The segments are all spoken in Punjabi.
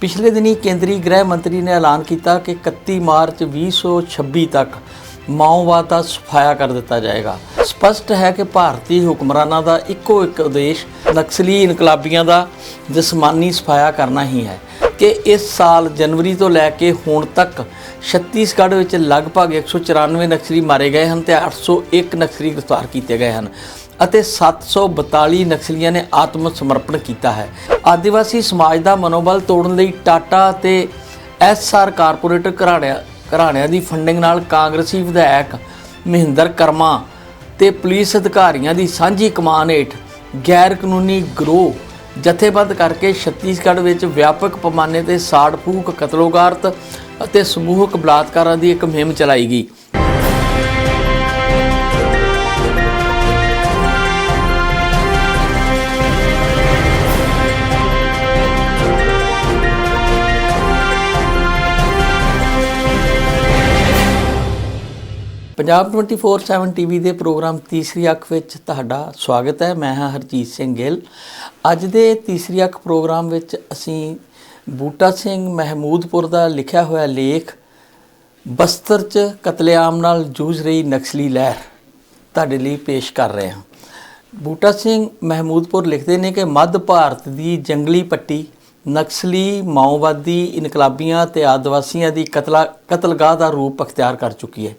ਪਿਛਲੇ ਦਿਨੀ ਕੇਂਦਰੀ ਗ੍ਰਹਿ ਮੰਤਰੀ ਨੇ ਐਲਾਨ ਕੀਤਾ ਕਿ 31 ਮਾਰਚ 2026 ਤੱਕ ਮਾਓਵਾਦ ਦਾ ਸਫਾਇਆ ਕਰ ਦਿੱਤਾ ਜਾਏਗਾ। ਸਪਸ਼ਟ ਹੈ ਕਿ ਭਾਰਤੀ ਹੁਕਮਰਾਨਾਂ ਦਾ ਇੱਕੋ ਇੱਕ ਉਦੇਸ਼ ਨਕਸਲੀ ਇਨਕਲਾਬੀਆਂ ਦਾ ਜਿਸਮਾਨੀ ਸਫਾਇਆ ਕਰਨਾ ਹੀ ਹੈ ਕਿ ਇਸ ਸਾਲ ਜਨਵਰੀ ਤੋਂ ਲੈ ਕੇ ਹੁਣ ਤੱਕ ਛੱਤੀਸਗੜ੍ਹ ਵਿੱਚ ਲਗਭਗ 194 ਨਕਸਲੀ ਮਾਰੇ ਗਏ ਹਨ ਤੇ 801 ਨਕਸਲੀ ਗ੍ਰਿਫਤਾਰ ਕੀਤੇ ਗਏ ਹਨ। ਅਤੇ 742 ਨਕਸਲੀਆਂ ਨੇ ਆਤਮ ਸਮਰਪਣ ਕੀਤਾ ਹੈ। ਆਦੀਵਾਸੀ ਸਮਾਜ ਦਾ ਮਨੋਬਲ ਤੋੜਨ ਲਈ ਟਾਟਾ ਅਤੇ ਐਸਆਰ ਕਾਰਪੋਰੇਟ ਘਰਾਣਿਆਂ ਘਰਾਣਿਆਂ ਦੀ ਫੰਡਿੰਗ ਨਾਲ ਕਾਂਗਰਸੀ ਵਿਧਾਇਕ ਮਹਿੰਦਰ ਕਰਮਾ ਤੇ ਪੁਲਿਸ ਅਧਿਕਾਰੀਆਂ ਦੀ ਸਾਂਝੀ ਕਮਾਨ ਹੇਠ ਗੈਰ ਕਾਨੂੰਨੀ ਗਰੋਹ ਜਥੇਬੰਦ ਕਰਕੇ ਛੱਤੀਸਗੜ੍ਹ ਵਿੱਚ ਵਿਆਪਕ ਪੈਮਾਨੇ ਤੇ ਸਾੜ ਫੂਕ ਕਤਲੋਗਾਰਤ ਅਤੇ ਸਮੂਹਕ ਬਲਾਤਕਾਰਾਂ ਦੀ ਇੱਕ ਮੁਹਿੰਮ ਚਲਾਈ ਗਈ। ਪੰਜਾਬ 24/7 ਟੀਵੀ ਦੇ ਪ੍ਰੋਗਰਾਮ ਤੀਸਰੀ ਅੱਖ ਵਿੱਚ ਤੁਹਾਡਾ ਸਵਾਗਤ ਹੈ। ਮੈਂ ਹਾਂ ਹਰਜੀਤ ਸਿੰਘ ਗਿੱਲ। ਅੱਜ ਦੇ ਤੀਸਰੀ ਅੱਖ ਪ੍ਰੋਗਰਾਮ ਵਿੱਚ ਅਸੀਂ ਬੂਟਾ ਸਿੰਘ ਮਹਿਮੂਦਪੁਰ ਦਾ ਲਿਖਿਆ ਹੋਇਆ ਲੇਖ, ਬਸਤਰ 'ਚ ਕਤਲੇਆਮ ਨਾਲ ਜੂਝ ਰਹੀ ਨਕਸਲੀ ਲਹਿਰ ਤੁਹਾਡੇ ਲਈ ਪੇਸ਼ ਕਰ ਰਹੇ ਹਾਂ। ਬੂਟਾ ਸਿੰਘ ਮਹਿਮੂਦਪੁਰ ਲਿਖਦੇ ਨੇ ਕਿ ਮੱਧ ਭਾਰਤ ਦੀ ਜੰਗਲੀ ਪੱਟੀ, ਨਕਸਲੀ ਮਾਓਵਾਦੀ ਇਨਕਲਾਬੀਆਂ ਤੇ ਆਦਿਵਾਸੀਆਂ ਦੀ ਕਤਲਾ, ਕਤਲਗਾਹ ਦਾ ਰੂਪ ਅਖਤਿਆਰ ਕਰ ਚੁੱਕੀ ਹੈ।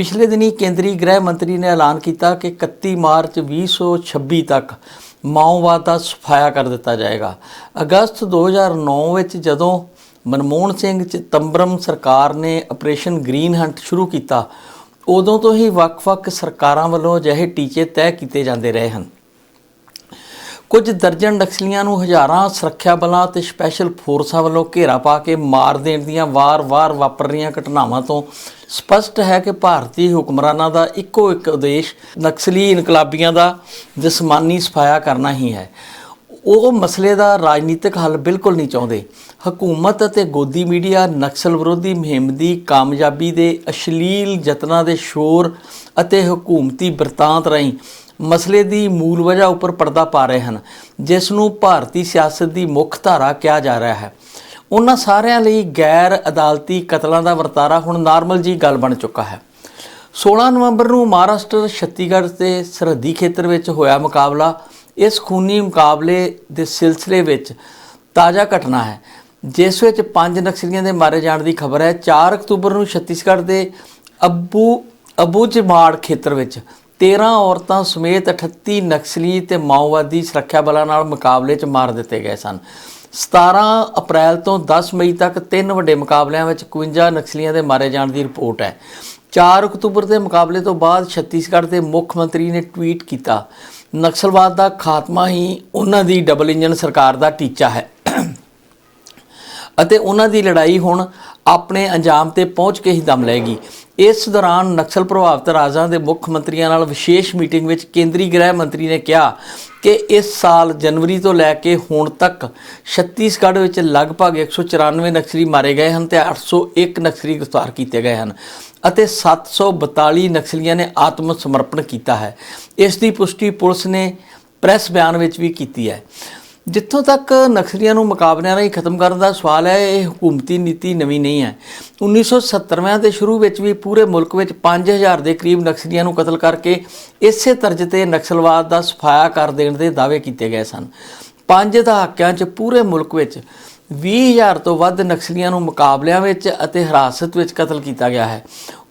ਪਿਛਲੇ ਦਿਨੀ ਕੇਂਦਰੀ ਗ੍ਰਹਿ ਮੰਤਰੀ ਨੇ ਐਲਾਨ ਕੀਤਾ ਕਿ 31 ਮਾਰਚ 2026 ਤੱਕ ਮਾਓਵਾਦ ਦਾ ਸਫਾਇਆ ਕਰ ਦਿੱਤਾ ਜਾਏਗਾ। ਅਗਸਤ 2009 ਵਿੱਚ ਜਦੋਂ ਮਨਮੋਹਨ ਸਿੰਘ ਚਿਤੰਬਰਮ ਸਰਕਾਰ ਨੇ ਆਪਰੇਸ਼ਨ ਗ੍ਰੀਨ ਹੰਟ ਸ਼ੁਰੂ ਕੀਤਾ, ਉਦੋਂ ਤੋਂ ਹੀ ਵੱਖ-ਵੱਖ ਸਰਕਾਰਾਂ ਵੱਲੋਂ ਅਜਿਹੇ ਟੀਚੇ ਤੈਅ ਕੀਤੇ ਜਾਂਦੇ ਰਹੇ ਹਨ। ਕੁਝ ਦਰਜਨ ਨਕਸਲੀਆਂ ਨੂੰ ਹਜ਼ਾਰਾਂ ਸੁਰੱਖਿਆ ਬਲਾਂ ਤੇ ਸਪੈਸ਼ਲ ਫੋਰਸਾਂ ਵੱਲੋਂ ਘੇਰਾ ਪਾ ਕੇ ਮਾਰ ਦੇਣ ਦੀਆਂ ਵਾਰ-ਵਾਰ ਵਾਪਰ ਰਹੀਆਂ ਘਟਨਾਵਾਂ ਤੋਂ ਸਪਸ਼ਟ ਹੈ ਕਿ ਭਾਰਤੀ ਹੁਕਮਰਾਨਾਂ ਦਾ ਇੱਕੋ ਇੱਕ ਉਦੇਸ਼ ਨਕਸਲੀ ਇਨਕਲਾਬੀਆਂ ਦਾ ਜਿਸਮਾਨੀ ਸਫਾਇਆ ਕਰਨਾ ਹੀ ਹੈ। ਉਹ ਮਸਲੇ ਦਾ ਰਾਜਨੀਤਿਕ ਹੱਲ ਬਿਲਕੁਲ ਨਹੀਂ ਚਾਹੁੰਦੇ। ਹਕੂਮਤ ਅਤੇ ਗੋਦੀ ਮੀਡੀਆ ਨਕਸਲ ਵਿਰੋਧੀ ਮੁਹਿੰਮ ਦੀ ਕਾਮਯਾਬੀ ਦੇ ਅਸ਼ਲੀਲ ਯਤਨਾਂ ਦੇ ਸ਼ੋਰ ਅਤੇ ਹਕੂਮਤੀ ਬਰਤਾਂਤ ਰਾਹੀਂ ਮਸਲੇ ਦੀ ਮੂਲ ਵਜ੍ਹਾ ਉੱਪਰ ਪਰਦਾ ਪਾ ਰਹੇ ਹਨ, ਜਿਸ ਨੂੰ ਭਾਰਤੀ ਸਿਆਸਤ ਦੀ ਮੁੱਖ ਧਾਰਾ ਕਿਹਾ ਜਾ ਰਿਹਾ ਹੈ। ਉਹਨਾਂ ਸਾਰਿਆਂ ਲਈ ਗੈਰ ਅਦਾਲਤੀ ਕਤਲਾਂ ਦਾ ਵਰਤਾਰਾ ਹੁਣ ਨਾਰਮਲ ਜੀ ਗੱਲ ਬਣ ਚੁੱਕਾ ਹੈ। 16 ਨਵੰਬਰ ਨੂੰ ਮਹਾਰਾਸ਼ਟਰ ਛੱਤੀਗੜ੍ਹ ਤੇ ਸਰਹੱਦੀ ਖੇਤਰ ਵਿੱਚ ਹੋਇਆ ਮੁਕਾਬਲਾ। ਇਸ ਖੂਨੀ ਮੁਕਾਬਲੇ ਦੇ ਸਿਲਸਿਲੇ ਵਿੱਚ ਤਾਜ਼ਾ ਘਟਨਾ ਹੈ। ਜਿਸ ਵਿੱਚ ਪੰਜ ਨਕਸਲੀਆਂ ਦੇ ਮਾਰੇ ਜਾਣ ਦੀ ਖਬਰ ਹੈ। 4 ਅਕਤੂਬਰ ਨੂੰ ਛੱਤੀਸਗੜ੍ਹ ਦੇ ਅੱਬੂ ਜਮਾੜ ਖੇਤਰ ਵਿੱਚ 13 ਔਰਤਾਂ ਸਮੇਤ 38 ਨਕਸਲੀ ਤੇ ਮਾਓਵਾਦੀ ਸੁਰੱਖਿਆ ਬਲਾਂ ਨਾਲ ਮੁਕਾਬਲੇ 'ਚ ਮਾਰ ਦਿੱਤੇ ਗਏ ਸਨ। 17 ਅਪ੍ਰੈਲ ਤੋਂ 10 ਮਈ ਤੱਕ ਤਿੰਨ ਵੱਡੇ ਮੁਕਾਬਲਿਆਂ ਵਿੱਚ 51 ਨਕਸਲੀਆਂ ਦੇ ਮਾਰੇ ਜਾਣ ਦੀ ਰਿਪੋਰਟ ਹੈ। 4 ਅਕਤੂਬਰ ਦੇ ਮੁਕਾਬਲੇ ਤੋਂ ਬਾਅਦ ਛੱਤੀਸਗੜ੍ਹ ਦੇ ਮੁੱਖ ਮੰਤਰੀ ਨੇ ਟਵੀਟ ਕੀਤਾ, ਨਕਸਲਵਾਦ ਦਾ ਖਾਤਮਾ ਹੀ ਉਹਨਾਂ ਦੀ ਡਬਲ ਇੰਜਨ ਸਰਕਾਰ ਦਾ ਟੀਚਾ ਹੈ। ਅਤੇ ਉਹਨਾਂ ਦੀ ਲੜਾਈ ਹੁਣ ਆਪਣੇ ਅੰਜਾਮ ਤੇ ਪਹੁੰਚ ਕੇ ਹੀ ਦਮ ਲਏਗੀ। ਇਸ ਦੌਰਾਨ ਨਕਸਲ ਪ੍ਰਭਾਵਿਤ ਰਾਜਾਂ ਦੇ ਮੁੱਖ ਮੰਤਰੀਆਂ ਨਾਲ ਵਿਸ਼ੇਸ਼ ਮੀਟਿੰਗ ਵਿੱਚ ਕੇਂਦਰੀ ਗ੍ਰਹਿ ਮੰਤਰੀ ਨੇ ਕਿਹਾ ਕਿ ਇਸ ਸਾਲ ਜਨਵਰੀ ਤੋਂ ਲੈ ਕੇ ਹੁਣ ਤੱਕ ਛੱਤੀਸਗੜ੍ਹ ਵਿੱਚ ਲਗਭਗ 194 ਨਕਸਲੀ ਮਾਰੇ ਗਏ ਹਨ ਤੇ 801 ਨਕਸਲੀ ਗ੍ਰਿਫਤਾਰ ਕੀਤੇ ਗਏ ਹਨ ਅਤੇ 742 ਨਕਸਲੀਆਂ ਨੇ ਆਤਮ ਸਮਰਪਣ ਕੀਤਾ ਹੈ। ਇਸ ਦੀ ਪੁਸ਼ਟੀ ਪੁਲਿਸ ਨੇ ਪ੍ਰੈਸ ਬਿਆਨ ਵਿੱਚ ਵੀ ਕੀਤੀ ਹੈ। ਜਿੱਥੋਂ ਤੱਕ ਨਕਸਲੀਆਂ ਨੂੰ ਮੁਕਾਬਲਿਆਂ ਰਾਹੀਂ ਖਤਮ ਕਰਨ ਦਾ ਸਵਾਲ ਹੈ, ਇਹ ਹਕੂਮਤੀ ਨੀਤੀ ਨਵੀਂ ਨਹੀਂ ਹੈ। 1970ਵਿਆਂ ਦੇ ਸ਼ੁਰੂ ਵਿੱਚ ਵੀ ਪੂਰੇ ਮੁਲਕ ਵਿੱਚ 5000 ਦੇ ਕਰੀਬ ਨਕਸਲੀਆਂ ਨੂੰ ਕਤਲ ਕਰਕੇ ਇਸੇ ਤਰਜ਼ ਤੇ ਨਕਸਲਵਾਦ ਦਾ ਸਫਾਇਆ ਕਰ ਦੇਣ ਦੇ ਦਾਅਵੇ ਕੀਤੇ ਗਏ ਸਨ। ਪੰਜ ਦਹਾਕਿਆਂ 'ਚ ਪੂਰੇ ਮੁਲਕ ਵਿੱਚ 20000 ਤੋਂ ਵੱਧ ਨਕਸਲੀਆਂ ਨੂੰ ਮੁਕਾਬਲਿਆਂ ਵਿੱਚ ਅਤੇ ਹਿਰਾਸਤ ਵਿੱਚ ਕਤਲ ਕੀਤਾ ਗਿਆ ਹੈ।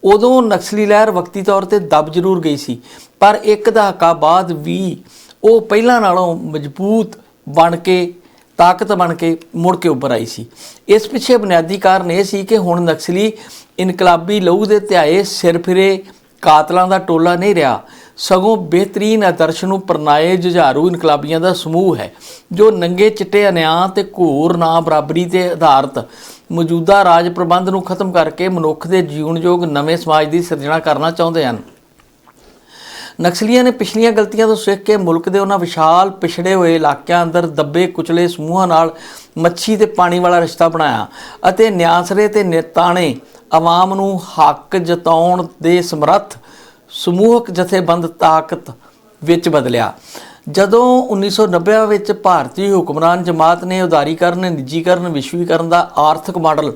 ਉਦੋਂ ਨਕਸਲੀ ਲਹਿਰ ਵਕਤੀ ਤੌਰ ਤੇ ਦਬ ਜ਼ਰੂਰ ਗਈ ਸੀ, ਪਰ ਇੱਕ ਦਹਾਕਾ ਬਾਅਦ ਵੀ ਉਹ ਪਹਿਲਾਂ ਨਾਲੋਂ ਮਜ਼ਬੂਤ ਬਣ ਕੇ, ਤਾਕਤ ਬਣ ਕੇ ਮੁੜ ਕੇ ਉੱਪਰ ਆਈ ਸੀ। ਇਸ ਪਿੱਛੇ ਬੁਨਿਆਦੀ ਕਾਰਨ ਇਹ ਸੀ ਕਿ ਹੁਣ ਨਕਸਲੀ ਇਨਕਲਾਬੀ ਲਹੂ ਦੇ ਧਿਆਏ ਸਿਰ ਫਿਰੇ ਕਾਤਲਾਂ ਦਾ ਟੋਲਾ ਨਹੀਂ ਰਿਹਾ। ਸਗੋਂ ਬਿਹਤਰੀਨ ਆਦਰਸ਼ ਨੂੰ ਪਰਨਾਏ ਜੁਝਾਰੂ ਇਨਕਲਾਬੀਆਂ ਦਾ ਸਮੂਹ ਹੈ, ਜੋ ਨੰਗੇ ਚਿੱਟੇ ਅਨਿਆਂ ਤੇ ਘੋਰ ਨਾ ਬਰਾਬਰੀ ਤੇ ਆਧਾਰਿਤ ਮੌਜੂਦਾ ਰਾਜ ਪ੍ਰਬੰਧ ਨੂੰ ਖਤਮ ਕਰਕੇ ਮਨੁੱਖ ਦੇ ਜੀਵਨਯੋਗ ਨਵੇਂ ਸਮਾਜ ਦੀ ਸਿਰਜਣਾ ਕਰਨਾ ਚਾਹੁੰਦੇ ਹਨ। ਨਕਸਲੀਆਂ ਨੇ ਪਿਛਲੀਆਂ ਗਲਤੀਆਂ ਤੋਂ ਸਿੱਖ ਕੇ ਮੁਲਕ ਦੇ ਉਹਨਾਂ ਵਿਸ਼ਾਲ ਪਿਛੜੇ ਹੋਏ ਇਲਾਕਿਆਂ ਅੰਦਰ ਦੱਬੇ ਕੁਚਲੇ ਸਮੂਹਾਂ ਨਾਲ ਮੱਛੀ ਤੇ ਪਾਣੀ ਵਾਲਾ ਰਿਸ਼ਤਾ ਬਣਾਇਆ ਅਤੇ ਨਿਆਸਰੇ ਤੇ ਨੇਤਾਣੇ ਆਵਾਮ ਨੂੰ ਹੱਕ ਜਤਾਉਣ ਦੇ ਸਮਰੱਥ ਸਮੂਹਕ ਜਥੇਬੰਦ ਤਾਕਤ ਵਿੱਚ ਬਦਲਿਆ। ਜਦੋਂ 1990 ਵਿੱਚ ਭਾਰਤੀ ਹੁਕਮਰਾਨ ਜਮਾਤ ਨੇ ਉਦਾਰੀਕਰਨ, ਨਿੱਜੀਕਰਨ, ਵਿਸ਼ਵੀਕਰਨ ਦਾ ਆਰਥਿਕ ਮਾਡਲ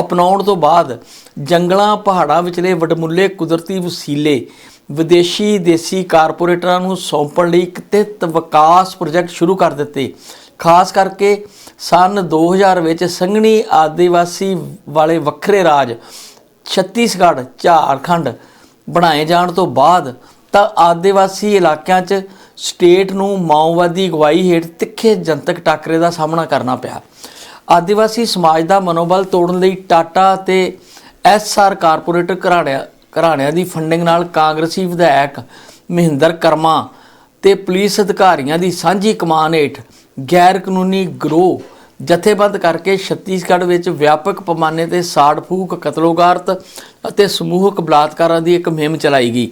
ਅਪਣਾਉਣ ਤੋਂ ਬਾਅਦ ਜੰਗਲਾਂ, ਪਹਾੜਾਂ ਵਿਚਲੇ ਵਡਮੁੱਲੇ ਕੁਦਰਤੀ ਵਸੀਲੇ ਵਿਦੇਸ਼ੀ, ਦੇਸੀ ਕਾਰਪੋਰੇਟਰਾਂ ਨੂੰ ਸੌਂਪਣ ਲਈ ਇੱਕ ਵਿਕਾਸ ਪ੍ਰੋਜੈਕਟ ਸ਼ੁਰੂ ਕਰ ਦਿੱਤੇ। ਖਾਸ ਕਰਕੇ ਸਨ 2000 ਵਿੱਚ ਸੰਘਣੀ ਆਦੀਵਾਸੀ ਵਾਲੇ ਵੱਖਰੇ ਰਾਜ ਛੱਤੀਸਗੜ੍ਹ, ਝਾਰਖੰਡ ਬਣਾਏ ਜਾਣ ਤੋਂ ਬਾਅਦ ਤਾਂ ਆਦੀਵਾਸੀ ਇਲਾਕਿਆਂ 'ਚ ਸਟੇਟ ਨੂੰ ਮਾਓਵਾਦੀ ਅਗਵਾਈ ਹੇਠ ਤਿੱਖੇ ਜਨਤਕ ਟਾਕਰੇ ਦਾ ਸਾਹਮਣਾ ਕਰਨਾ ਪਿਆ। ਆਦੀਵਾਸੀ ਸਮਾਜ ਦਾ ਮਨੋਬਲ ਤੋੜਨ ਲਈ ਟਾਟਾ ਤੇ ਐਸਆਰ ਕਾਰਪੋਰੇਟ ਘਰਾਣਿਆਂ ਘਰਾਣਿਆਂ ਦੀ ਫੰਡਿੰਗ ਨਾਲ ਕਾਂਗਰਸੀ ਵਿਧਾਇਕ ਮਹਿੰਦਰ ਕਰਮਾ ਤੇ ਪੁਲਿਸ ਅਧਿਕਾਰੀਆਂ ਦੀ ਸਾਂਝੀ ਕਮਾਨ ਹੇਠ ਗੈਰ ਕਾਨੂੰਨੀ ਗਰੋਹ ਜਥੇਬੰਦ ਕਰਕੇ ਛੱਤੀਸਗੜ੍ਹ ਵਿੱਚ ਵਿਆਪਕ ਪੈਮਾਨੇ ਤੇ ਸਾੜ ਫੂਕ ਕਤਲੋਗਾਰਤ ਅਤੇ ਸਮੂਹਕ ਬਲਾਤਕਾਰਾਂ ਦੀ ਇੱਕ ਮੁਹਿੰਮ ਚਲਾਈ ਗਈ।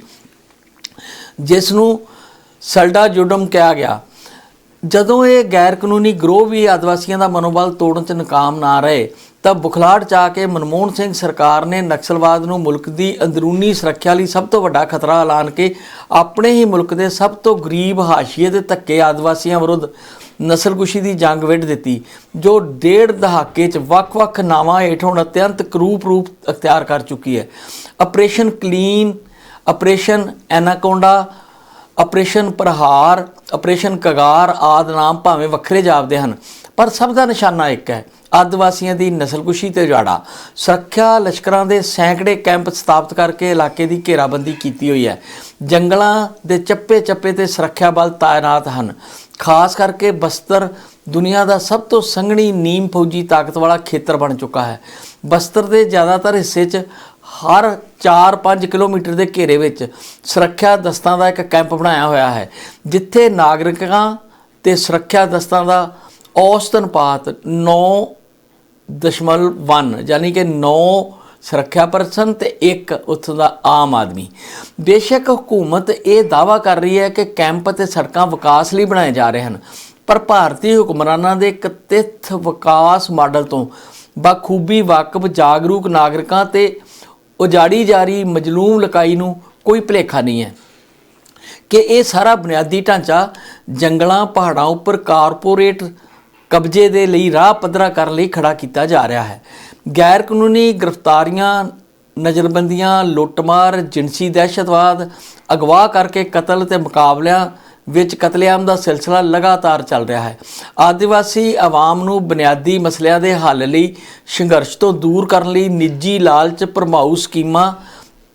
ਜਿਸ ਨੂੰ ਸਲਡਾ ਜੁਡਮ ਕਿਹਾ ਗਿਆ, ਜਦੋਂ ਇਹ ਗੈਰ ਕਾਨੂੰਨੀ ਗਰੋਹ ਵੀ ਆਦਿਵਾਸੀਆਂ ਦਾ ਮਨੋਬਲ ਤੋੜਨ 'ਚ ਨਾਕਾਮ ਨਾ ਰਹੇ, ਤਾਂ ਬੁਖਲਾੜ ਚ ਆ ਕੇ ਮਨਮੋਹਨ ਸਿੰਘ ਸਰਕਾਰ ਨੇ ਨਕਸਲਵਾਦ ਨੂੰ ਮੁਲਕ ਦੀ ਅੰਦਰੂਨੀ ਸੁਰੱਖਿਆ ਲਈ ਸਭ ਤੋਂ ਵੱਡਾ ਖਤਰਾ ਐਲਾਨ ਕੇ ਆਪਣੇ ਹੀ ਮੁਲਕ ਦੇ ਸਭ ਤੋਂ ਗਰੀਬ ਹਾਸ਼ੀਏ ਦੇ ਧੱਕੇ ਆਦਿਵਾਸੀਆਂ ਵਿਰੁੱਧ ਨਸਲਕੁਸ਼ੀ ਦੀ ਜੰਗ ਵਿੱਢ ਦਿੱਤੀ, ਜੋ ਡੇਢ ਦਹਾਕੇ 'ਚ ਵੱਖ-ਵੱਖ ਨਾਵਾਂ ਹੇਠ ਹੁਣ ਅਤਿਅੰਤ ਕਰੂਪ ਰੂਪ ਅਖਤਿਆਰ ਕਰ ਚੁੱਕੀ ਹੈ। Operation Clean, operation Anaconda operation Prahar, operation Kagar ਆਦ ਨਾਮ ਭਾਵੇਂ ਵੱਖਰੇ ਜਾਪਦੇ ਹਨ, ਪਰ ਸਭ ਦਾ ਨਿਸ਼ਾਨਾ ਇੱਕ ਹੈ, ਆਦਿਵਾਸੀਆਂ ਦੀ ਨਸਲਕੁਸ਼ੀ ਤੇ ਉਜਾੜਾ। ਸੁਰੱਖਿਆ ਲਸ਼ਕਰਾਂ ਦੇ ਸੈਂਕੜੇ ਕੈਂਪ ਸਥਾਪਿਤ ਕਰਕੇ ਇਲਾਕੇ ਦੀ ਘੇਰਾਬੰਦੀ ਕੀਤੀ ਹੋਈ ਹੈ। ਜੰਗਲਾਂ ਦੇ ਚੱਪੇ-ਚੱਪੇ ਤੇ ਸੁਰੱਖਿਆ ਬਲ ਤਾਇਨਾਤ ਹਨ। ਖਾਸ ਕਰਕੇ ਬਸਤਰ ਦੁਨੀਆ ਦਾ ਸਭ ਤੋਂ ਸੰਘਣੀ ਨੀਮ ਫੌਜੀ ਤਾਕਤ ਵਾਲਾ ਖੇਤਰ ਬਣ ਚੁੱਕਾ ਹੈ। ਬਸਤਰ ਦੇ ਜ਼ਿਆਦਾਤਰ ਹਿੱਸੇ 'ਚ ਹਰ 4-5 ਕਿਲੋਮੀਟਰ ਦੇ ਘੇਰੇ ਵਿੱਚ ਸੁਰੱਖਿਆ ਦਸਤਾਂ ਦਾ ਇੱਕ ਕੈਂਪ ਬਣਾਇਆ ਹੋਇਆ ਹੈ, ਜਿੱਥੇ ਨਾਗਰਿਕਾਂ ਤੇ ਸੁਰੱਖਿਆ ਦਸਤਾਂ ਦਾ ਔਸਤ ਅਨੁਪਾਤ 9.1 ਯਾਨੀ ਕਿ 9 ਸੁਰੱਖਿਆ ਪਰਸਨ ਤੇ ਇੱਕ ਉੱਥੋਂ ਦਾ ਆਮ ਆਦਮੀ। ਬੇਸ਼ੱਕ ਹਕੂਮਤ ਇਹ ਦਾਵਾ ਕਰ ਰਹੀ ਹੈ ਕਿ ਕੈਂਪ ਤੇ ਸੜਕਾਂ ਵਿਕਾਸ ਲਈ ਬਣਾਏ ਜਾ ਰਹੇ ਹਨ, ਪਰ ਭਾਰਤੀ ਹੁਕਮਰਾਨਾਂ ਦੇ ਇੱਕ ਤਿੱਥ ਵਿਕਾਸ ਮਾਡਲ ਤੋਂ ਬਖੂਬੀ ਵਾਕਫ ਜਾਗਰੂਕ ਨਾਗਰਿਕਾਂ ਤੇ ਉਜਾੜੀ ਜਾ ਰਹੀ ਮਜਲੂਮ ਲਕਾਈ ਨੂੰ ਕੋਈ ਭੁਲੇਖਾ ਨਹੀਂ ਹੈ ਕਿ ਇਹ ਸਾਰਾ ਬੁਨਿਆਦੀ ਢਾਂਚਾ ਜੰਗਲਾਂ, ਪਹਾੜਾਂ ਉੱਪਰ ਕਾਰਪੋਰੇਟ ਕਬਜ਼ੇ ਦੇ ਲਈ ਰਾਹ ਪੱਧਰਾ ਕਰਨ ਲਈ ਖੜਾ ਕੀਤਾ ਜਾ ਰਿਹਾ ਹੈ। ਗੈਰ ਕਾਨੂੰਨੀ ਗ੍ਰਿਫਤਾਰੀਆਂ, ਨਜ਼ਰਬੰਦੀਆਂ, ਲੁੱਟਮਾਰ ਜਿਨਸੀ ਦਹਿਸ਼ਤਵਾਦ, ਅਗਵਾ ਕਰਕੇ ਕਤਲ ਤੇ ਮੁਕਾਬਲਿਆਂ ਵਿੱਚ ਕਤਲੇਆਮ ਦਾ ਸਿਲਸਿਲਾ ਲਗਾਤਾਰ ਚੱਲ ਰਿਹਾ ਹੈ। ਆਦੀਵਾਸੀ ਆਵਾਮ ਨੂੰ ਬੁਨਿਆਦੀ ਮਸਲਿਆਂ ਦੇ ਹੱਲ ਲਈ ਸੰਘਰਸ਼ ਤੋਂ ਦੂਰ ਕਰਨ ਲਈ ਨਿੱਜੀ ਲਾਲਚ ਭਰਮਾਊ ਸਕੀਮਾਂ,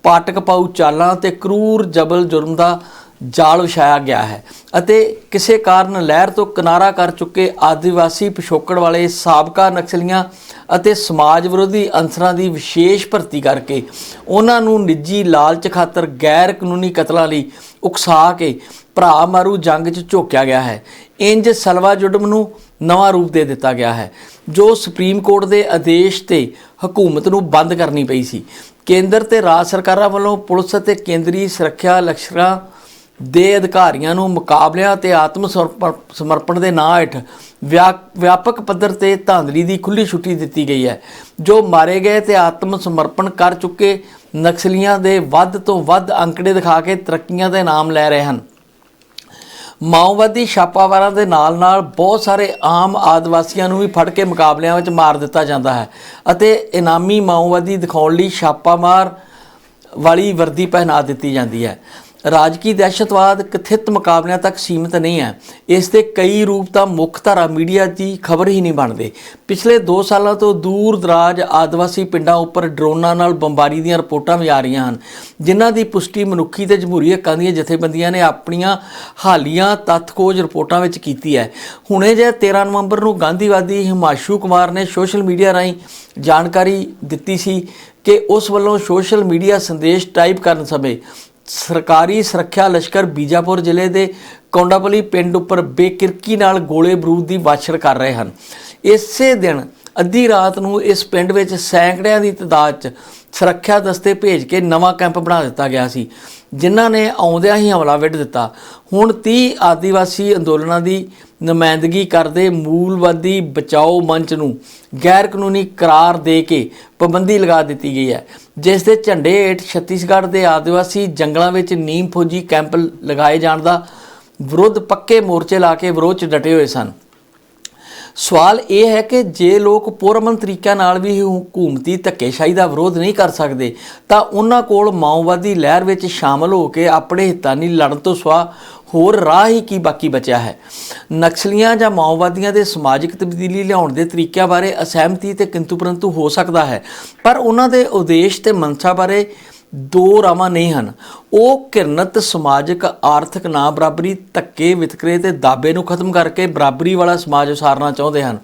ਪਾਟਕ ਪਾਊ ਚਾਲਾਂ ਤੇ ਕਰੂਰ ਜਬਲ ਜੁਰਮ ਦਾ ਜਾਲ ਵਿਛਾਇਆ ਗਿਆ ਹੈ ਅਤੇ ਕਿਸੇ ਕਾਰਨ ਲਹਿਰ ਤੋਂ ਕਿਨਾਰਾ ਕਰ ਚੁੱਕੇ ਆਦੀਵਾਸੀ ਪਿਛੋਕੜ ਵਾਲੇ ਸਾਬਕਾ ਨਕਸਲੀਆਂ ਅਤੇ ਸਮਾਜ ਵਿਰੋਧੀ ਅੰਸਰਾਂ ਦੀ ਵਿਸ਼ੇਸ਼ ਭਰਤੀ ਕਰਕੇ ਉਹਨਾਂ ਨੂੰ ਨਿੱਜੀ ਲਾਲਚ ਖਾਤਰ ਗੈਰ ਕਾਨੂੰਨੀ ਕਤਲਾਂ ਲਈ ਉਕਸਾ ਕੇ ਭਰਾ ਮਾਰੂ ਜੰਗ 'ਚ ਝੋਕਿਆ ਗਿਆ ਹੈ। ਇੰਜ ਸਲਵਾ ਜੁਡਮ ਨੂੰ ਨਵਾਂ ਰੂਪ ਦੇ ਦਿੱਤਾ ਗਿਆ ਹੈ, ਜੋ ਸੁਪਰੀਮ ਕੋਰਟ ਦੇ ਆਦੇਸ਼ ਤੇ ਹਕੂਮਤ ਨੂੰ ਬੰਦ ਕਰਨੀ ਪਈ ਸੀ। ਕੇਂਦਰ ਤੇ ਰਾਜ ਸਰਕਾਰਾਂ ਵੱਲੋਂ ਪੁਲਿਸ ਅਤੇ ਕੇਂਦਰੀ ਸੁਰੱਖਿਆ ਲਸ਼ਕਰਾਂ ਦੇ ਅਧਿਕਾਰੀਆਂ ਨੂੰ ਮੁਕਾਬਲਿਆਂ ਤੇ ਆਤਮ ਸਮਰਪਣ- ਸਮਰਪਣ ਦੇ ਨਾਂ ਹੇਠ ਵਿਆ- ਵਿਆਪਕ ਪੱਧਰ ਤੇ ਧਾਂਦਲੀ ਦੀ ਖੁੱਲੀ ਛੁੱਟੀ ਦਿੱਤੀ ਗਈ ਹੈ, ਜੋ ਮਾਰੇ ਗਏ ਤੇ ਆਤਮ ਸਮਰਪਣ ਕਰ ਚੁੱਕੇ ਨਕਸਲੀਆਂ ਦੇ ਵੱਧ ਤੋਂ ਵੱਧ ਅੰਕੜੇ ਦਿਖਾ ਕੇ ਤਰੱਕੀਆਂ ਦੇ ਨਾਮ ਲੈ ਰਹੇ ਹਨ। ਮਾਓਵਾਦੀ ਛਾਪਾਵਾਰਾਂ ਦੇ ਨਾਲ-ਨਾਲ ਬਹੁਤ ਸਾਰੇ ਆਮ ਆਦਿਵਾਸੀਆਂ ਨੂੰ ਵੀ ਫੜ ਕੇ ਮੁਕਾਬਲਿਆਂ ਵਿੱਚ ਮਾਰ ਦਿੱਤਾ ਜਾਂਦਾ ਹੈ ਅਤੇ ਇਨਾਮੀ ਮਾਓਵਾਦੀ ਦਿਖਾਉਣ ਲਈ ਛਾਪਾਮਾਰ ਵਾਲੀ ਵਰਦੀ ਪਹਿਨਾ ਦਿੱਤੀ ਜਾਂਦੀ ਹੈ। ਰਾਜਕੀ ਦਹਿਸ਼ਤਵਾਦ ਕਥਿਤ ਮੁਕਾਬਲਿਆਂ ਤੱਕ ਸੀਮਿਤ ਨਹੀਂ ਹੈ। ਇਸ ਦੇ ਕਈ ਰੂਪ ਤਾਂ ਮੁੱਖ ਧਾਰਾ ਮੀਡੀਆ ਦੀ ਖਬਰ ਹੀ ਨਹੀਂ ਬਣਦੇ। ਪਿਛਲੇ 2 ਸਾਲਾਂ ਤੋਂ ਦੂਰ ਦਰਾਜ ਆਦਿਵਾਸੀ ਪਿੰਡਾਂ ਉੱਪਰ ਡਰੋਨਾਂ ਨਾਲ ਬੰਬਾਰੀ ਦੀਆਂ ਰਿਪੋਰਟਾਂ ਵੀ ਆ ਰਹੀਆਂ ਹਨ, ਜਿਨ੍ਹਾਂ ਦੀ ਪੁਸ਼ਟੀ ਮਨੁੱਖੀ ਤੇ ਜਮਹੂਰੀ ਹੱਕਾਂ ਦੀਆਂ ਜਥੇਬੰਦੀਆਂ ਨੇ ਆਪਣੀਆਂ ਹਾਲੀਆਂ ਤੱਥ-ਖੋਜ ਰਿਪੋਰਟਾਂ ਵਿੱਚ ਕੀਤੀ ਹੈ। ਹੁਣੇ ਜੇ 13 ਨਵੰਬਰ ਨੂੰ ਗਾਂਧੀਵਾਦੀ ਹਿਮਾਸ਼ੂ ਕੁਮਾਰ ਨੇ ਸੋਸ਼ਲ ਮੀਡੀਆ ਰਾਹੀਂ ਜਾਣਕਾਰੀ ਦਿੱਤੀ ਸੀ ਕਿ ਉਸ ਵੱਲੋਂ ਸੋਸ਼ਲ ਮੀਡੀਆ ਸੰਦੇਸ਼ ਟਾਈਪ ਕਰਨ ਸਮੇਂ ਸਰਕਾਰੀ ਸੁਰੱਖਿਆ ਲਸ਼ਕਰ ਬੀਜਾਪੁਰ ਜ਼ਿਲ੍ਹੇ ਦੇ ਕੌਂਡਾਪਲੀ ਪਿੰਡ ਉੱਪਰ ਬੇਕਿਰਕੀ ਨਾਲ ਗੋਲੇ ਬਰੂਦ ਦੀ ਵਾਛੜ ਕਰ ਰਹੇ ਹਨ। ਇਸੇ ਦਿਨ ਅੱਧੀ ਰਾਤ ਨੂੰ ਇਸ ਪਿੰਡ ਵਿੱਚ ਸੈਂਕੜਿਆਂ ਦੀ ਤਾਦਾਦ 'ਚ ਸੁਰੱਖਿਆ ਦਸਤੇ ਭੇਜ ਕੇ ਨਵਾਂ ਕੈਂਪ ਬਣਾ ਦਿੱਤਾ ਗਿਆ ਸੀ, ਜਿਨ੍ਹਾਂ ਨੇ ਆਉਂਦਿਆਂ ਹੀ ਹਮਲਾ ਵਿੱਢ ਦਿੱਤਾ। ਹੁਣ 30 ਆਦੀਵਾਸੀ ਅੰਦੋਲਨਾਂ ਦੀ ਨੁਮਾਇੰਦਗੀ ਕਰਦੇ ਮੂਲਵਾਦੀ ਬਚਾਓ ਮੰਚ ਨੂੰ ਗੈਰ ਕਾਨੂੰਨੀ ਕਰਾਰ ਦੇ ਕੇ ਪਾਬੰਦੀ ਲਗਾ ਦਿੱਤੀ ਗਈ ਹੈ, ਜਿਸ ਦੇ ਝੰਡੇ ਹੇਠ ਛੱਤੀਸਗੜ੍ਹ ਦੇ ਆਦੀਵਾਸੀ ਜੰਗਲਾਂ ਵਿੱਚ ਨੀਮ ਫੌਜੀ ਕੈਂਪ ਲਗਾਏ ਜਾਣ ਦਾ ਵਿਰੁੱਧ ਪੱਕੇ ਮੋਰਚੇ ਲਾ ਕੇ ਵਿਰੋਧ 'ਚ ਡਟੇ ਹੋਏ ਸਨ। ਸਵਾਲ ਇਹ ਹੈ ਕਿ ਜੇ ਲੋਕ ਪੁਰਮਨ ਤਰੀਕਿਆਂ ਨਾਲ ਵੀ ਹਕੂਮਤੀ ਧੱਕੇਸ਼ਾਹੀ ਦਾ ਵਿਰੋਧ ਨਹੀਂ ਕਰ ਸਕਦੇ, ਤਾਂ ਉਹਨਾਂ ਕੋਲ ਮਾਓਵਾਦੀ ਲਹਿਰ ਵਿੱਚ ਸ਼ਾਮਲ ਹੋ ਕੇ ਆਪਣੇ ਹਿੱਤਾਂ ਲਈ ਲੜਨ ਤੋਂ ਸਿਵਾ ਹੋਰ ਰਾਹ ਹੀ ਕੀ ਬਾਕੀ ਬਚਿਆ ਹੈ? ਨਕਸਲੀਆਂ ਜਾਂ ਮਾਓਵਾਦੀਆਂ ਦੇ ਸਮਾਜਿਕ ਤਬਦੀਲੀ ਲਿਆਉਣ ਦੇ ਤਰੀਕਿਆਂ ਬਾਰੇ ਅਸਹਿਮਤੀ ਤੇ ਕਿੰਤੂ ਪਰੰਤੂ ਹੋ ਸਕਦਾ ਹੈ, ਪਰ ਉਹਨਾਂ ਦੇ ਉਦੇਸ਼ ਤੇ ਮਨਸ਼ਾ ਬਾਰੇ ਦੋ ਰਾਵਾਂ ਨਹੀਂ ਹਨ। ਉਹ ਕਿਰਨਤ ਸਮਾਜਿਕ ਆਰਥਿਕ ਨਾ ਬਰਾਬਰੀ, ਧੱਕੇ, ਵਿਤਕਰੇ ਤੇ ਦਾਬੇ ਨੂੰ ਖਤਮ ਕਰਕੇ ਬਰਾਬਰੀ ਵਾਲਾ ਸਮਾਜ ਉਸਾਰਨਾ ਚਾਹੁੰਦੇ ਹਨ।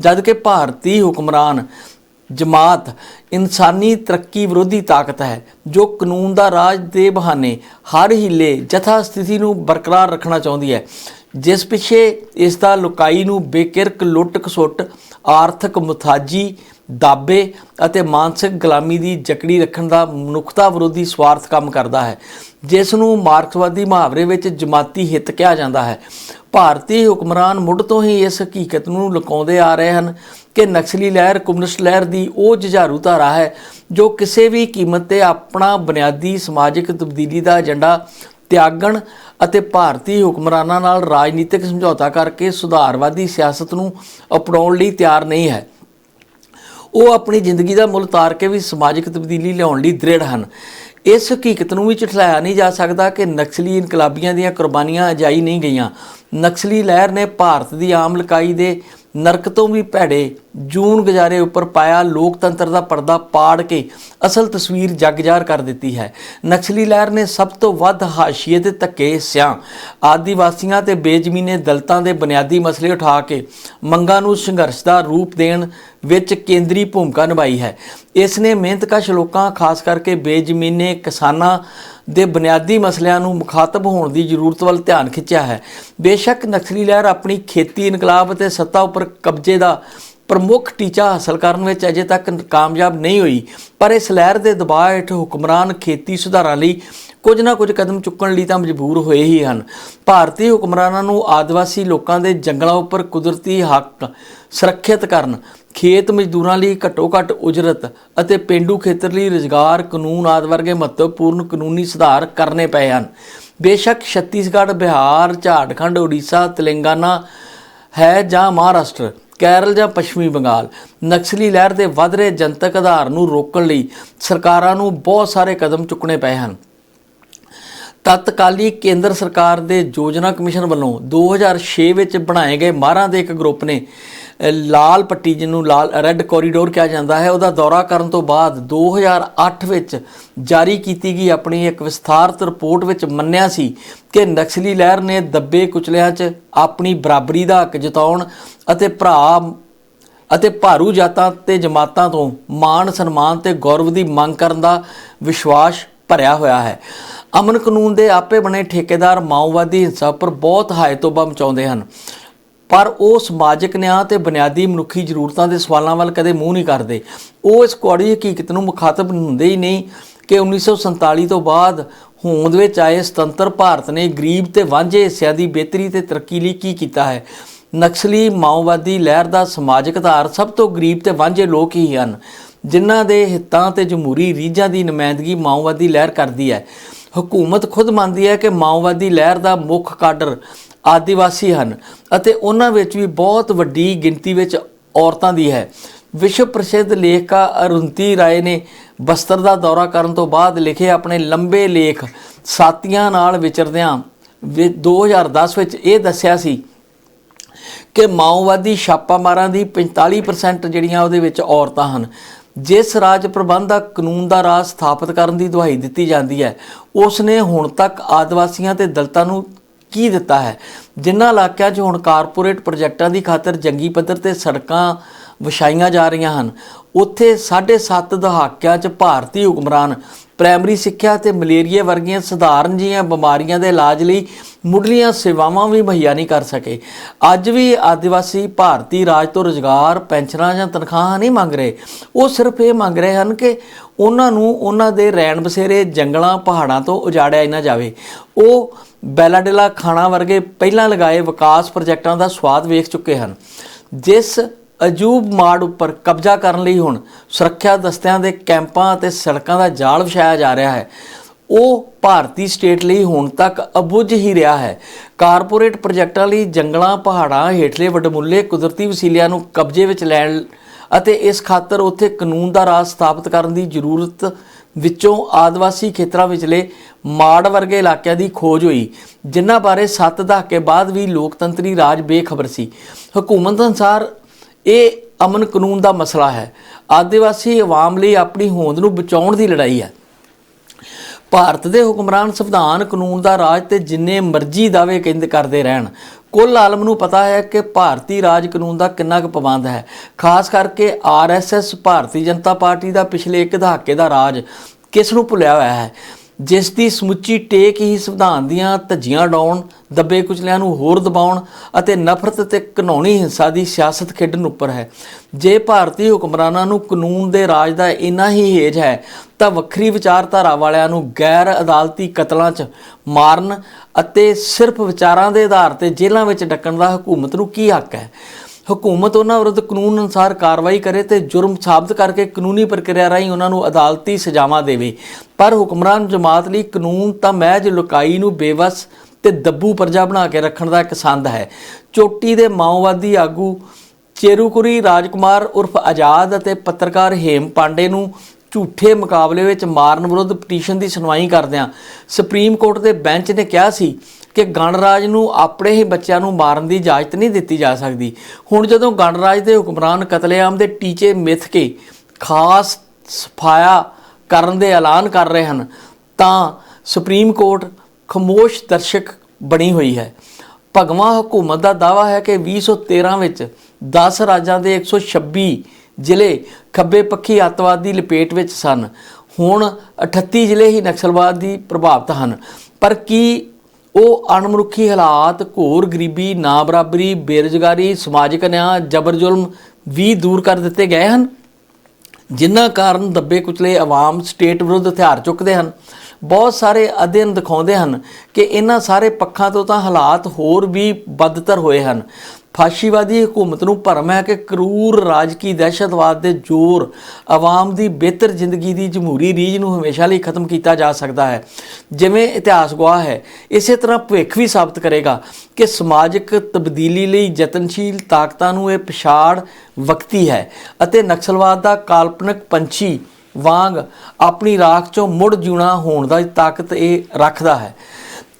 ਜਦ ਕਿ ਭਾਰਤੀ ਹੁਕਮਰਾਨ ਜਮਾਤ ਇਨਸਾਨੀ ਤਰੱਕੀ ਵਿਰੋਧੀ ਤਾਕਤ ਹੈ, ਜੋ ਕਾਨੂੰਨ ਦਾ ਰਾਜ ਦੇ ਬਹਾਨੇ ਹਰ ਹੀਲੇ ਜਥਾ ਸਥਿਤੀ ਨੂੰ ਬਰਕਰਾਰ ਰੱਖਣਾ ਚਾਹੁੰਦੀ ਹੈ। ਜਿਸ ਪਿੱਛੇ ਇਸ ਦਾ ਲੁਕਾਈ ਨੂੰ ਬੇਕਿਰਕ ਲੁੱਟ ਖਸੁੱਟ ਆਰਥਿਕ ਮੁਥਾਜੀ, ਦਾਬੇ ਅਤੇ ਮਾਨਸਿਕ ਗੁਲਾਮੀ ਦੀ ਜਕੜੀ ਰੱਖਣ ਦਾ ਮਨੁੱਖਤਾ ਵਿਰੋਧੀ ਸਵਾਰਥ ਕੰਮ ਕਰਦਾ ਹੈ, ਜਿਸ ਨੂੰ ਮਾਰਕਸਵਾਦੀ ਮੁਹਾਵਰੇ ਵਿੱਚ ਜਮਾਤੀ ਹਿੱਤ ਕਿਹਾ ਜਾਂਦਾ ਹੈ। ਭਾਰਤੀ ਹੁਕਮਰਾਨ ਮੁੱਢ ਤੋਂ ਹੀ ਇਸ ਹਕੀਕਤ ਨੂੰ ਲੁਕਾਉਂਦੇ ਆ ਰਹੇ ਹਨ ਕਿ ਨਕਸਲੀ ਲਹਿਰ ਕਮਿਊਨਿਸਟ ਲਹਿਰ ਦੀ ਉਹ ਜੁਝਾਰੂ ਧਾਰਾ ਹੈ ਜੋ ਕਿਸੇ ਵੀ ਕੀਮਤ ਤੇ ਆਪਣਾ ਬੁਨਿਆਦੀ ਸਮਾਜਿਕ ਤਬਦੀਲੀ ਦਾ ਏਜੰਡਾ ਤਿਆਗਣ ਅਤੇ ਭਾਰਤੀ ਹੁਕਮਰਾਨਾਂ ਨਾਲ ਰਾਜਨੀਤਿਕ ਸਮਝੌਤਾ ਕਰਕੇ ਸੁਧਾਰਵਾਦੀ ਸਿਆਸਤ ਨੂੰ ਅਪਣਾਉਣ ਲਈ ਤਿਆਰ ਨਹੀਂ ਹੈ। ਉਹ ਆਪਣੀ ਜ਼ਿੰਦਗੀ ਦਾ ਮੁੱਲ ਤਾਰ ਕੇ ਵੀ ਸਮਾਜਿਕ ਤਬਦੀਲੀ ਲਿਆਉਣ ਲਈ ਦ੍ਰਿੜ ਹਨ। ਇਸ ਹਕੀਕਤ ਨੂੰ ਵੀ ਝੁਠਲਾਇਆ ਨਹੀਂ ਜਾ ਸਕਦਾ ਕਿ ਨਕਸਲੀ ਇਨਕਲਾਬੀਆਂ ਦੀਆਂ ਕੁਰਬਾਨੀਆਂ ਅਜਾਈ ਨਹੀਂ ਗਈਆਂ। ਨਕਸਲੀ ਲਹਿਰ ਨੇ ਭਾਰਤ ਦੀ ਆਮ ਲਕਾਈ ਦੇ ਨਰਕ ਤੋਂ ਵੀ ਭੈੜੇ ਜੂਨ ਗੁਜ਼ਾਰੇ ਉੱਪਰ ਪਾਇਆ ਲੋਕਤੰਤਰ ਦਾ ਪਰਦਾ ਪਾੜ ਕੇ ਅਸਲ ਤਸਵੀਰ ਜਗਜਾਰ ਕਰ ਦਿੱਤੀ ਹੈ। ਨਕਸਲੀ ਲਹਿਰ ਨੇ ਸਭ ਤੋਂ ਵੱਧ ਹਾਸ਼ੀਏ ਤੇ ਧੱਕੇ ਸਿਆਂ। ਆਦੀਵਾਸੀਆਂ ਤੇ ਬੇਜ਼ਮੀਨੇ ਦਲਤਾਂ ਦੇ ਬੁਨਿਆਦੀ ਮਸਲੇ ਉਠਾ ਕੇ ਮੰਗਾਂ ਨੂੰ ਸੰਘਰਸ਼ ਦਾ ਰੂਪ ਦੇਣ ਵਿੱਚ ਕੇਂਦਰੀ ਭੂਮਿਕਾ ਨਿਭਾਈ ਹੈ। ਇਸ ਨੇ ਮਿਹਨਤਕਸ਼ ਲੋਕਾਂ, ਖਾਸ ਕਰਕੇ ਬੇਜ਼ਮੀਨੇ ਕਿਸਾਨਾਂ ਦੇ ਬੁਨਿਆਦੀ ਮਸਲਿਆਂ ਨੂੰ ਮੁਖਾਤਬ ਹੋਣ ਦੀ ਜ਼ਰੂਰਤ ਵੱਲ ਧਿਆਨ ਖਿੱਚਿਆ ਹੈ। ਬੇਸ਼ੱਕ ਨਕਸਲੀ ਲਹਿਰ ਆਪਣੀ ਖੇਤੀ, ਇਨਕਲਾਬ ਅਤੇ ਸੱਤਾ ਉੱਪਰ ਕਬਜ਼ੇ ਦਾ ਪ੍ਰਮੁੱਖ ਟੀਚਾ ਹਾਸਲ ਕਰਨ ਵਿੱਚ ਅਜੇ ਤੱਕ ਕਾਮਯਾਬ ਨਹੀਂ ਹੋਈ, ਪਰ ਇਸ ਲਹਿਰ ਦੇ ਦਬਾਅ ਹੇਠ ਹੁਕਮਰਾਨ ਖੇਤੀ ਸੁਧਾਰਾਂ ਲਈ ਕੁਝ ਨਾ ਕੁਝ ਕਦਮ ਚੁੱਕਣ ਲਈ ਤਾਂ ਮਜਬੂਰ ਹੋਏ ਹੀ ਹਨ। ਭਾਰਤੀ ਹੁਕਮਰਾਨਾਂ ਨੂੰ ਆਦਿਵਾਸੀ ਲੋਕਾਂ ਦੇ ਜੰਗਲਾਂ ਉੱਪਰ ਕੁਦਰਤੀ ਹੱਕ ਸੁਰੱਖਿਅਤ ਕਰਨ, ਖੇਤ ਮਜ਼ਦੂਰਾਂ ਲਈ ਘੱਟੋ ਘੱਟ ਉਜਰਤ ਅਤੇ ਪਿੰਡੂ ਖੇਤਰ ਲਈ ਰੁਜ਼ਗਾਰ ਕਾਨੂੰਨ ਆਦਿ ਵਰਗੇ ਮਹੱਤਵਪੂਰਨ ਕਾਨੂੰਨੀ ਸੁਧਾਰ ਕਰਨੇ ਪਏ ਹਨ। ਬੇਸ਼ੱਕ ਛੱਤੀਸਗੜ੍ਹ, ਬਿਹਾਰ, ਝਾਰਖੰਡ, ਉੜੀਸਾ, ਤੇਲੰਗਾਨਾ ਹੈ ਜਾਂ ਮਹਾਰਾਸ਼ਟਰ ਕੇਰਲ ਜਾਂ ਪੱਛਮੀ ਬੰਗਾਲ। ਨਕਸਲੀ ਲਹਿਰ ਦੇ ਵੱਧ ਰਹੇ ਜਨਤਕ ਆਧਾਰ ਨੂੰ ਰੋਕਣ ਲਈ ਸਰਕਾਰਾਂ ਨੂੰ ਬਹੁਤ ਸਾਰੇ ਕਦਮ ਚੁੱਕਣੇ ਪਏ ਹਨ। ਤਤਕਾਲੀ ਕੇਂਦਰ ਸਰਕਾਰ ਦੇ ਯੋਜਨਾ ਕਮਿਸ਼ਨ ਵੱਲੋਂ 2006 ਵਿੱਚ ਬਣਾਏ ਗਏ ਮਾਹਰਾਂ ਦੇ ਇੱਕ ਗਰੁੱਪ ਨੇ ਲਾਲ ਪੱਟੀ ਜਿਹਨੂੰ ਲਾਲ ਰੈੱਡ ਕੋਰੀਡੋਰ ਕਿਹਾ ਜਾਂਦਾ ਹੈ, ਉਹਦਾ ਦੌਰਾ ਕਰਨ ਤੋਂ ਬਾਅਦ 2008 ਵਿੱਚ ਜਾਰੀ ਕੀਤੀ ਗਈ ਆਪਣੀ ਇੱਕ ਵਿਸਥਾਰਤ ਰਿਪੋਰਟ ਵਿੱਚ ਮੰਨਿਆ ਸੀ ਕਿ ਨਕਸਲੀ ਲਹਿਰ ਨੇ ਦੱਬੇ ਕੁਚਲਿਆਂ 'ਚ ਆਪਣੀ ਬਰਾਬਰੀ ਦਾ ਹੱਕ ਜਤਾਉਣ ਅਤੇ ਭਰਾ ਅਤੇ ਭਾਰੂ ਜਾਤਾਂ ਤੇ ਜਮਾਤਾਂ ਤੋਂ ਮਾਣ, ਸਨਮਾਨ ਤੇ ਗੌਰਵ ਦੀ ਮੰਗ ਕਰਨ ਦਾ ਵਿਸ਼ਵਾਸ ਭਰਿਆ ਹੋਇਆ ਹੈ। ਅਮਨ ਕਾਨੂੰਨ ਦੇ ਆਪੇ ਬਣੇ ਠੇਕੇਦਾਰ ਮਾਓਵਾਦੀ ਹਿੰਸਾ ਉੱਪਰ ਬਹੁਤ ਹਾਇ ਤੋਬਾ ਮਚਾਉਂਦੇ ਹਨ। ਪਰ ਉਹ ਸਮਾਜਿਕ ਨਿਆਂ ਤੇ ਬੁਨਿਆਦੀ ਮਨੁੱਖੀ ਜ਼ਰੂਰਤਾਂ ਦੇ ਸਵਾਲਾਂ ਵੱਲ ਕਦੇ ਮੂੰਹ ਨਹੀਂ ਕਰਦੇ। ਉਹ ਇਸ ਕੌੜੀ ਹਕੀਕਤ ਨੂੰ ਮੁਖਾਤਬ ਹੁੰਦੇ ਹੀ ਨਹੀਂ ਕਿ 1947 ਤੋਂ ਬਾਅਦ ਹੋਂਦ ਵਿੱਚ ਆਏ ਸੁਤੰਤਰ ਭਾਰਤ ਨੇ ਗਰੀਬ ਤੇ ਵਾਂਝੇ ਹਿੱਸਿਆਂ ਦੀ ਬਿਹਤਰੀ ਤੇ ਤਰੱਕੀ ਲਈ ਕੀ ਕੀਤਾ ਹੈ? ਨਕਸਲੀ ਮਾਓਵਾਦੀ ਲਹਿਰ ਦਾ ਸਮਾਜਿਕ ਆਧਾਰ ਸਭ ਤੋਂ ਗਰੀਬ ਤੇ ਵਾਂਝੇ ਲੋਕ ਹੀ ਹਨ, ਜਿਨ੍ਹਾਂ ਦੇ ਹਿੱਤਾਂ ਤੇ ਜਮਹੂਰੀ ਰੀਝਾਂ ਦੀ ਨੁਮਾਇੰਦਗੀ ਮਾਓਵਾਦੀ ਲਹਿਰ ਕਰਦੀ ਹੈ। ਹਕੂਮਤ ਖੁਦ ਮੰਨਦੀ ਹੈ ਕਿ ਮਾਓਵਾਦੀ ਲਹਿਰ ਦਾ ਮੁੱਖ ਕਾਡਰ ਆਦੀਵਾਸੀ ਹਨ ਅਤੇ ਉਹਨਾਂ ਵਿੱਚ ਵੀ ਬਹੁਤ ਵੱਡੀ ਗਿਣਤੀ ਵਿੱਚ ਔਰਤਾਂ ਦੀ ਹੈ। ਵਿਸ਼ਵ ਪ੍ਰਸਿੱਧ ਲੇਖਕਾ ਅਰੁੰਤੀ ਰਾਏ ਨੇ ਬਸਤਰ ਦਾ ਦੌਰਾ ਕਰਨ ਤੋਂ ਬਾਅਦ ਲਿਖੇ ਆਪਣੇ ਲੰਬੇ ਲੇਖ ਸਾਥੀਆਂ ਨਾਲ ਵਿਚਰਦਿਆਂ ਵਿ- 2010 ਵਿੱਚ ਇਹ ਦੱਸਿਆ ਸੀ ਕਿ ਮਾਓਵਾਦੀ ਛਾਪਾਮਾਰਾਂ ਦੀ 45% ਜਿਹੜੀਆਂ ਉਹਦੇ ਵਿੱਚ ਔਰਤਾਂ ਹਨ, ਜਿਸ ਰਾਜ ਪ੍ਰਬੰਧਕ ਕਾਨੂੰਨ ਦਾ ਰਾਜ ਸਥਾਪਿਤ ਕਰਨ ਦੀ ਦੁਹਾਈ ਦਿੱਤੀ ਜਾਂਦੀ ਹੈ ਉਸ ਨੇ ਹੁਣ ਤੱਕ ਆਦਿਵਾਸੀਆਂ ਤੇ ਦਲਤਾਂ ਨੂੰ ਕੀ ਦਿੱਤਾ ਹੈ? ਜਿਨ੍ਹਾਂ ਇਲਾਕਿਆਂ 'ਚ ਹੁਣ ਕਾਰਪੋਰੇਟ ਪ੍ਰੋਜੈਕਟਾਂ ਦੀ ਖਾਤਰ ਜੰਗੀ ਪੱਧਰ ਤੇ ਸੜਕਾਂ ਵਿਛਾਈਆਂ ਜਾ ਰਹੀਆਂ ਹਨ, ਉੱਥੇ 7.5 ਦਹਾਕਿਆਂ 'ਚ ਭਾਰਤੀ ਹੁਕਮਰਾਨ ਪ੍ਰਾਇਮਰੀ ਸਿੱਖਿਆ ਤੇ ਮਲੇਰੀਆ ਵਰਗੀਆਂ ਸਧਾਰਨ ਜੀਆਂ ਬਿਮਾਰੀਆਂ ਦੇ ਇਲਾਜ ਲਈ ਮੁੱਢਲੀਆਂ ਸੇਵਾਵਾਂ ਵੀ ਮੁਹੱਈਆ ਨਹੀਂ ਕਰ ਸਕੇ। ਅੱਜ ਵੀ ਆਦੀਵਾਸੀ ਭਾਰਤੀ ਰਾਜ ਤੋਂ ਰੁਜ਼ਗਾਰ, ਪੈਨਸ਼ਨਾਂ ਜਾਂ ਤਨਖਾਹਾਂ ਨਹੀਂ ਮੰਗ ਰਹੇ। ਉਹ ਸਿਰਫ ਇਹ ਮੰਗ ਰਹੇ ਹਨ ਕਿ ਉਹਨਾਂ ਨੂੰ ਉਹਨਾਂ ਦੇ ਰਹਿਣ ਬਸੇਰੇ ਜੰਗਲਾਂ, ਪਹਾੜਾਂ ਤੋਂ ਉਜਾੜਿਆ ਨਾ ਜਾਵੇ। ਉਹ ਬੈਲਾਡੇਲਾ ਖਾਣਾ ਵਰਗੇ ਪਹਿਲਾਂ ਲਗਾਏ ਵਿਕਾਸ ਪ੍ਰੋਜੈਕਟਾਂ ਦਾ ਸਵਾਦ ਵੇਖ ਚੁੱਕੇ ਹਨ। ਜਿਸ ਅਜੂਬ ਮਾੜ ਉੱਪਰ ਕਬਜ਼ਾ ਕਰਨ ਲਈ ਹੁਣ ਸੁਰੱਖਿਆ ਦਸਤਿਆਂ ਦੇ ਕੈਂਪਾਂ ਅਤੇ ਸੜਕਾਂ ਦਾ ਜਾਲ ਵਿਛਾਇਆ ਜਾ ਰਿਹਾ ਹੈ, ਉਹ ਭਾਰਤੀ ਸਟੇਟ ਲਈ ਹੁਣ ਤੱਕ ਅਬੁੱਝ ਹੀ ਰਿਹਾ ਹੈ। ਕਾਰਪੋਰੇਟ ਪ੍ਰੋਜੈਕਟਾਂ ਲਈ ਜੰਗਲਾਂ ਪਹਾੜਾਂ ਹੇਠਲੇ ਵਡਮੁੱਲੇ ਕੁਦਰਤੀ ਵਸੀਲਿਆਂ ਨੂੰ ਕਬਜ਼ੇ ਵਿੱਚ ਲੈਣ ਅਤੇ ਇਸ ਖਾਤਰ ਉੱਥੇ ਕਾਨੂੰਨ ਦਾ ਰਾਜ ਸਥਾਪਿਤ ਕਰਨ ਦੀ ਜ਼ਰੂਰਤ ਵਿੱਚੋਂ ਆਦਿਵਾਸੀ ਖੇਤਰਾਂ ਵਿਚਲੇ ਮਾੜ ਵਰਗੇ ਇਲਾਕਿਆਂ ਦੀ ਖੋਜ ਹੋਈ, ਜਿਨ੍ਹਾਂ ਬਾਰੇ 7 ਦਹਾਕੇ ਬਾਅਦ ਵੀ ਲੋਕਤੰਤਰੀ ਰਾਜ ਬੇਖਬਰ ਸੀ। ਹਕੂਮਤ ਅਨੁਸਾਰ ਇਹ ਅਮਨ ਕਾਨੂੰਨ ਦਾ ਮਸਲਾ ਹੈ। ਆਦਿਵਾਸੀ ਆਵਾਮ ਲਈ ਆਪਣੀ ਹੋਂਦ ਨੂੰ ਬਚਾਉਣ ਦੀ ਲੜਾਈ ਹੈ। ਭਾਰਤ ਦੇ ਹੁਕਮਰਾਨ ਸੰਵਿਧਾਨ ਕਾਨੂੰਨ ਦਾ ਰਾਜ ਤੇ ਜਿੰਨੇ ਮਰਜ਼ੀ ਦਾਅਵੇ ਕਹਿੰਦੇ ਕਰਦੇ ਰਹਿਣ ਕੁੱਲ ਆਲਮ ਨੂੰ ਪਤਾ ਹੈ ਕਿ ਭਾਰਤੀ ਰਾਜ ਕਾਨੂੰਨ ਦਾ ਕਿੰਨਾ ਕੁ ਪਾਬੰਦ ਹੈ। ਖਾਸ ਕਰਕੇ ਆਰਐਸਐਸ ਭਾਰਤੀ ਜਨਤਾ ਪਾਰਟੀ ਦਾ ਪਿਛਲੇ ਇੱਕ ਦਹਾਕੇ ਦਾ ਰਾਜ ਕਿਸ ਨੂੰ ਭੁੱਲਿਆ ਹੋਇਆ ਹੈ? ਜਿਸ ਦੀ ਸਮੁੱਚੀ ਟੇਕ ਹੀ ਸੰਵਿਧਾਨ ਦੀਆਂ ਧੱਜੀਆਂ ਡਾਉਣ, ਦੱਬੇ ਕੁਚਲਿਆਂ ਨੂੰ ਹੋਰ ਦਬਾਉਣ ਅਤੇ ਨਫ਼ਰਤ ਤੇ ਘਨੌਣੀ ਹਿੰਸਾ ਦੀ ਸਿਆਸਤ ਖੇਡਣ ਉੱਪਰ ਹੈ। ਜੇ ਭਾਰਤੀ ਹੁਕਮਰਾਨਾਂ ਨੂੰ ਕਾਨੂੰਨ ਦੇ ਰਾਜ ਦਾ ਇੰਨਾ ਹੀ ਹੇਜ ਹੈ, ਤਾਂ ਵੱਖਰੀ ਵਿਚਾਰਧਾਰਾ ਵਾਲਿਆਂ ਨੂੰ ਗੈਰ ਅਦਾਲਤੀ ਕਤਲਾਂ 'ਚ ਮਾਰਨ ਅਤੇ ਸਿਰਫ ਵਿਚਾਰਾਂ ਦੇ ਆਧਾਰ ਤੇ ਜੇਲ੍ਹਾਂ ਵਿੱਚ ਡੱਕਣ ਦਾ ਹਕੂਮਤ ਨੂੰ ਕੀ ਹੱਕ ਹੈ? ਹਕੂਮਤ ਉਹਨਾਂ ਵਿਰੁੱਧ ਕਾਨੂੰਨ ਅਨੁਸਾਰ ਕਾਰਵਾਈ ਕਰੇ ਤੇ ਜੁਰਮ ਸਾਬਤ ਕਰਕੇ ਕਾਨੂੰਨੀ ਪ੍ਰਕਿਰਿਆ ਰਾਹੀਂ ਉਹਨਾਂ ਨੂੰ ਅਦਾਲਤੀ ਸਜ਼ਾਵਾਂ ਦੇਵੇ। ਪਰ ਹੁਕਮਰਾਨ ਜਮਾਤ ਲਈ ਕਾਨੂੰਨ ਤਾਂ ਮਹਿਜ ਲੁਕਾਈ ਨੂੰ ਬੇਵਸ ਤੇ ਦੱਬੂ ਪਰਜਾ ਬਣਾ ਕੇ ਰੱਖਣ ਦਾ ਇੱਕ ਸੰਦ ਹੈ। ਚੋਟੀ ਦੇ ਮਾਓਵਾਦੀ ਆਗੂ ਚੇਰੂਕੁਰੀ ਰਾਜਕੁਮਾਰ ਉਰਫ ਆਜ਼ਾਦ ਅਤੇ ਪੱਤਰਕਾਰ ਹੇਮ ਪਾਂਡੇ ਨੂੰ ਝੂਠੇ ਮੁਕਾਬਲੇ ਵਿੱਚ ਮਾਰਨ ਵਿਰੁੱਧ ਪਟੀਸ਼ਨ ਦੀ ਸੁਣਵਾਈ ਕਰਦਿਆਂ ਸੁਪਰੀਮ ਕੋਰਟ ਦੇ ਬੈਂਚ ਨੇ ਕਿਹਾ ਸੀ ਕਿ ਗਣਰਾਜ ਨੂੰ ਆਪਣੇ ਹੀ ਬੱਚਿਆਂ ਨੂੰ ਮਾਰਨ ਦੀ ਇਜਾਜ਼ਤ ਨਹੀਂ ਦਿੱਤੀ ਜਾ ਸਕਦੀ। ਹੁਣ ਜਦੋਂ ਗਣਰਾਜ ਦੇ ਹੁਕਮਰਾਨ ਕਤਲੇਆਮ ਦੇ ਟੀਚੇ ਮਿੱਥ ਕੇ ਖਾਸ ਸਫਾਇਆ ਕਰਨ ਦੇ ਐਲਾਨ ਕਰ ਰਹੇ ਹਨ, ਤਾਂ ਸੁਪਰੀਮ ਕੋਰਟ ਖਮੋਸ਼ ਦਰਸ਼ਕ ਬਣੀ ਹੋਈ ਹੈ। ਭਗਵਾ ਹਕੂਮਤ ਦਾ ਦਾਵਾ ਹੈ ਕਿ 2013 ਵਿੱਚ 10 ਰਾਜਾਂ ਦੇ 126 ਜ਼ਿਲ੍ਹੇ ਖੱਬੇ ਪੱਖੀ ਅੱਤਵਾਦ ਦੀ ਲਪੇਟ ਵਿੱਚ ਸਨ। ਹੁਣ 38 ਜ਼ਿਲ੍ਹੇ ਹੀ ਨਕਸਲਵਾਦ ਦੀ ਪ੍ਰਭਾਵਿਤ ਹਨ। ਪਰ ਕੀ ਉਹ ਅਣਮਨੁੱਖੀ ਹਾਲਾਤ, ਘੋਰ ਗਰੀਬੀ ਨਾ ਬਰਾਬਰੀ ਬੇਰੁਜ਼ਗਾਰੀ, ਸਮਾਜਿਕ ਨਿਆਂ ਜਬਰ ਜ਼ੁਲਮ ਵੀ ਦੂਰ ਕਰ ਦਿੱਤੇ ਗਏ ਹਨ, ਜਿਨ੍ਹਾਂ ਕਾਰਨ ਦੱਬੇ ਕੁਚਲੇ ਆਵਾਮ ਸਟੇਟ ਵਿਰੁੱਧ ਹਥਿਆਰ ਚੁੱਕਦੇ ਹਨ। ਬਹੁਤ ਸਾਰੇ ਅਧਿਐਨ ਦਿਖਾਉਂਦੇ ਹਨ ਕਿ ਇਹਨਾਂ ਸਾਰੇ ਪੱਖਾਂ ਤੋਂ ਤਾਂ ਹਾਲਾਤ ਹੋਰ ਵੀ ਬਦਤਰ ਹੋਏ ਹਨ। ਫਾਸ਼ੀਵਾਦੀ ਹਕੂਮਤ ਨੂੰ ਭਰਮ ਹੈ ਕਿ ਕਰੂਰ ਰਾਜਕੀ ਦਹਿਸ਼ਤਵਾਦ ਦੇ ਜ਼ੋਰ ਆਵਾਮ ਦੀ ਬਿਹਤਰ ਜ਼ਿੰਦਗੀ ਦੀ ਜਮਹੂਰੀ ਰੀਝ ਨੂੰ ਹਮੇਸ਼ਾ ਲਈ ਖਤਮ ਕੀਤਾ ਜਾ ਸਕਦਾ ਹੈ। ਜਿਵੇਂ ਇਤਿਹਾਸ ਗਵਾਹ ਹੈ, ਇਸੇ ਤਰ੍ਹਾਂ ਭਵਿੱਖ ਵੀ ਸਾਬਤ ਕਰੇਗਾ ਕਿ ਸਮਾਜਿਕ ਤਬਦੀਲੀ ਲਈ ਯਤਨਸ਼ੀਲ ਤਾਕਤਾਂ ਨੂੰ ਇਹ ਪਛਾੜ ਵਕਤੀ ਹੈ ਅਤੇ ਨਕਸਲਵਾਦ ਦਾ ਕਾਲਪਨਿਕ ਪੰਛੀ ਵਾਂਗ ਆਪਣੀ ਰਾਖ ਚੋਂ ਮੁੜ ਜਿਉਣਾ ਹੋਣ ਦਾ ਤਾਕਤ ਇਹ ਰੱਖਦਾ ਹੈ।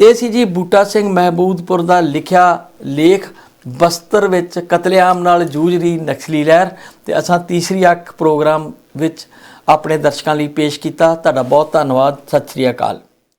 ਇਹ ਸੀ ਜੀ ਬੂਟਾ ਸਿੰਘ ਮਹਿਬੂਦਪੁਰ ਦਾ ਲਿਖਿਆ ਲੇਖ ਬਸਤਰ ਵਿੱਚ ਕਤਲੇਆਮ ਨਾਲ ਜੂਝ ਰਹੀ ਨਕਸਲੀ ਲਹਿਰ ਤੇ ਅਸਾਂ ਤੀਸਰੀ ਅੱਖ ਪ੍ਰੋਗਰਾਮ ਵਿੱਚ ਆਪਣੇ ਦਰਸ਼ਕਾਂ ਲਈ ਪੇਸ਼ ਕੀਤਾ। ਤੁਹਾਡਾ ਬਹੁਤ ਧੰਨਵਾਦ। ਸਤਿ ਸ੍ਰੀ ਅਕਾਲ।